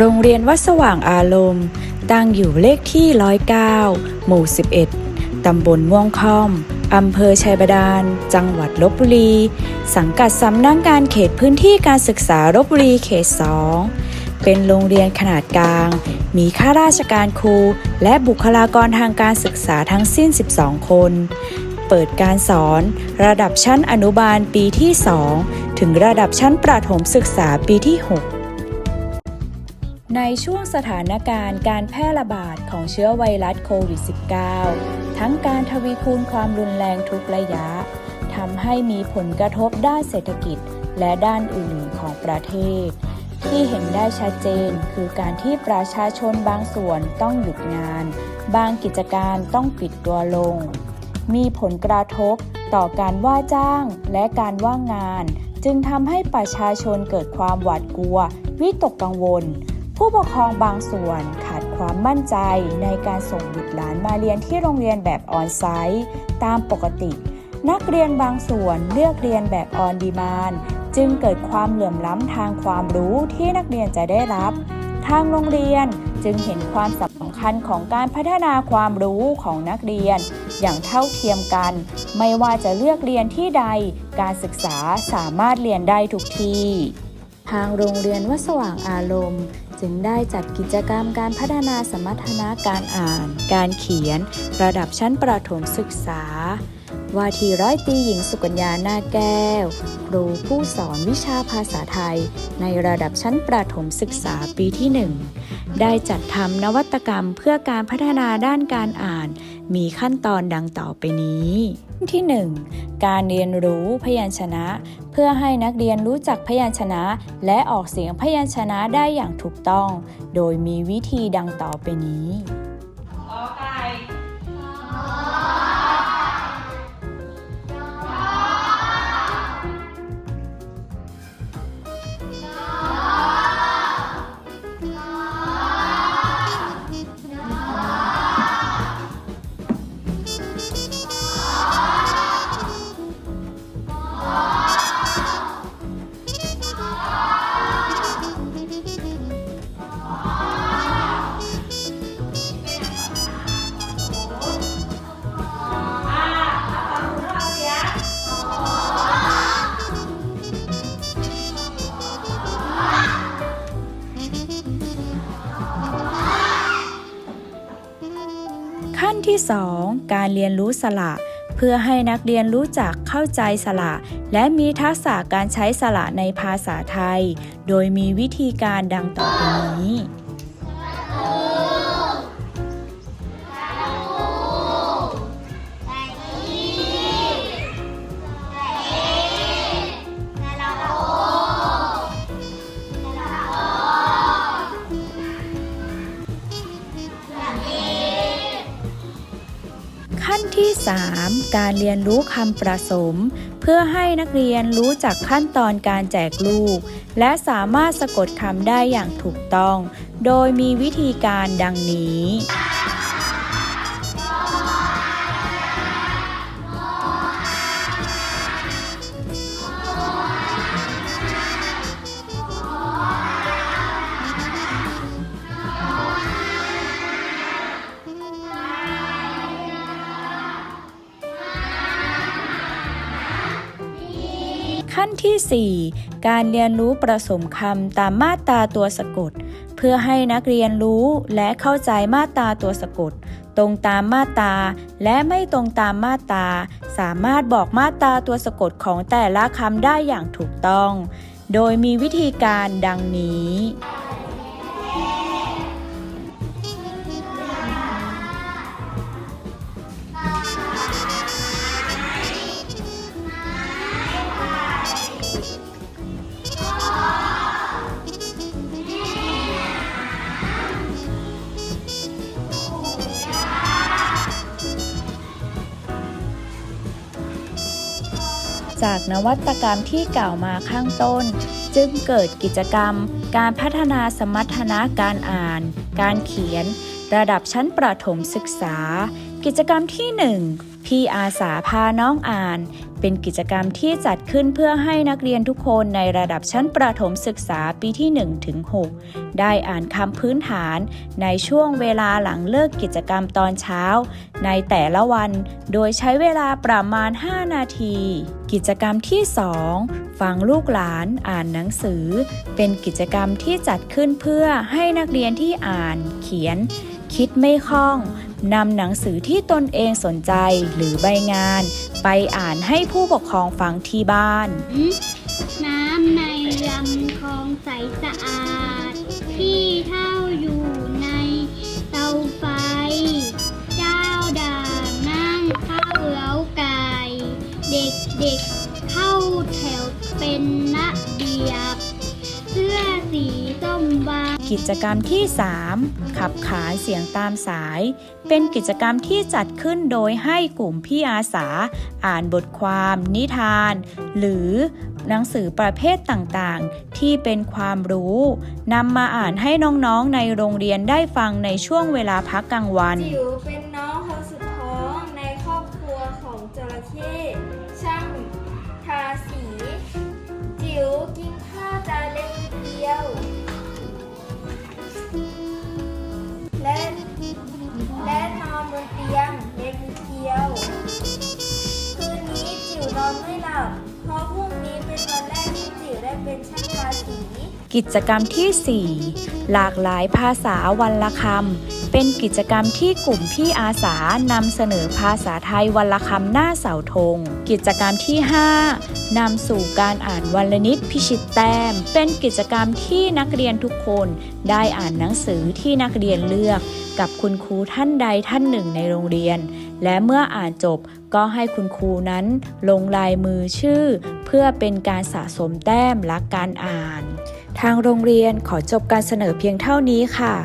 โรงเรียนวัดสว่างอารมณ์ ตั้งอยู่เลขที่ 109 หมู่ 11 ตำบลม่วงค่อม อำเภอชัยบาดาล จังหวัดลบบุรี สังกัดสำนักงงานเขตพื้นที่การศึกษาลบบุรีเขต 2 เป็นโรงเรียนขนาดกลาง มีข้าราชการครู และบุคลากรทางการศึกษาทั้งสิ้น 12 คน เปิดการสอนระดับชั้นอนุบาลปีที่ 2 ถึงระดับชั้นประถมศึกษาปีที่ 6 ในช่วงสถานการณ์การแพร่ระบาดของเชื้อไวรัสโควิด -19 ทั้งการทวีคูณความรุนแรงทุกระยะทำให้มีผลกระทบด้านเศรษฐกิจและด้านอื่นของประเทศ ที่เห็นได้ชัดเจนคือการที่ประชาชนบางส่วนต้องหยุดงาน บางกิจการต้องปิดตัวลง มีผลกระทบต่อการว่าจ้างและการว่างงาน จึงทำให้ประชาชนเกิดความหวาดกลัว วิตกกังวล ผู้ปกครองบางส่วนขาดความมั่นใจในการส่งบุตรหลานมาเรียนที่โรงเรียนแบบออนไซต์ตามปกติ นักเรียนบางส่วนเลือกเรียนแบบออนดีมานจึงเกิดความเหลื่อมล้ำทางความรู้ที่นักเรียนจะได้รับ ทางโรงเรียนจึงเห็นความสำคัญของการพัฒนาความรู้ของนักเรียน อย่างเท่าเทียมกัน ไม่ว่าจะเลือกเรียนที่ใด การศึกษาสามารถเรียนได้ทุกที่ ทางโรงเรียนวัดสว่างอารมณ์ จึงได้จัดกิจกรรมการพัฒนาสมรรถนะการอ่าน การเขียน ระดับชั้นประถมศึกษา ว่าที่ร้อยตีหญิงสุกัญญาหน้าแก้ว ครูผู้สอนวิชาภาษาไทย ในระดับชั้นประถมศึกษาปีที่ 1 ได้จัดทำนวัตกรรมเพื่อการพัฒนาด้านการอ่าน มีขั้นตอนดังต่อไปนี้ ที่ 1. การเรียนรู้พยัญชนะ เพื่อให้นักเรียนรู้จักพยัญชนะ และออกเสียงพยัญชนะได้อย่างถูกต้อง โดยมีวิธีดังต่อไปนี้ ขั้นที่ 2 การเรียนรู้สระเพื่อให้นักเรียนรู้จักเข้าใจสระและมีทักษะการใช้สระในภาษาไทย โดยมีวิธีการดังต่อไปนี้ ขั้นที่ 3 การเรียนรู้คำประสม เพื่อให้นักเรียนรู้จักขั้นตอนการแจกลูก และสามารถสะกดคำได้อย่างถูกต้อง โดยมีวิธีการดังนี้ ขั้นที่ 4 การเรียนรู้ประสมคำตามมาตราตัวสะกด เพื่อให้นักเรียนรู้และเข้าใจมาตราตัวสะกด ตรงตามมาตราและไม่ตรงตามมาตราสามารถบอกมาตราตัวสะกดของแต่ละคำได้อย่างถูกต้อง โดยมีวิธีการดังนี้ จากนวัตกรรมที่กล่าวมาข้างต้น จึงเกิดกิจกรรม การพัฒนาสมรรถนะการอ่าน การเขียน ระดับชั้นประถมศึกษา กิจกรรมที่ 1 พี่อาสาพาน้องอ่าน เป็นกิจกรรมที่จัดขึ้นเพื่อให้นักเรียนทุกคนในระดับชั้นประถมศึกษาปีที่1ถึง6ได้อ่านคำพื้นฐาน ในช่วงเวลาหลังเลิกกิจกรรมตอนเช้า ในแต่ละวัน โดยใช้เวลาประมาณ 5 นาที กิจกรรมที่ 2 ฟังลูกหลานอ่านหนังสือ เป็นกิจกรรมที่จัดขึ้นเพื่อให้นักเรียนที่อ่านเขียน คิดไม่คล่องนำหนังสือที่ตนเองสนใจหรือใบงาน ไปอ่านให้ผู้ปกครองฟังที่บ้าน น้ำในลำคลองใสสะอาดที่ท่า กิจกรรมที่ 3 ขับขานเสียงตามสาย เป็นกิจกรรมที่จัดขึ้นโดยให้กลุ่มพี่อาสา อ่านบทความ นิทาน หรือหนังสือประเภทต่างๆ ที่เป็นความรู้นำมาอ่านให้น้องๆในโรงเรียนได้ฟังในช่วงเวลาพักกลางวันจิ๋วเป็นน้องคนสุดท้องในครอบครัวของจระเข้ช่างทาสี จิ๋วกิ กิจกรรมที่ 4 หลากหลายภาษาวันละคำ เป็นกิจกรรมที่กลุ่มพี่อาสานำเสนอภาษาไทยวันละคำหน้าเสาธง กิจกรรมที่ 5นำสู่การอ่านวันละนิดพิชิตแต้ม เป็นกิจกรรมที่นักเรียนทุกคนได้อ่านหนังสือที่นักเรียนเลือกกับคุณครูท่านใดท่านหนึ่งในโรงเรียน และเมื่ออ่านจบก็ให้คุณครูนั้นลงลายมือชื่อ เพื่อเป็นการสะสมแต้มและการอ่าน ทางโรงเรียนขอจบการเสนอเพียงเท่านี้ค่ะ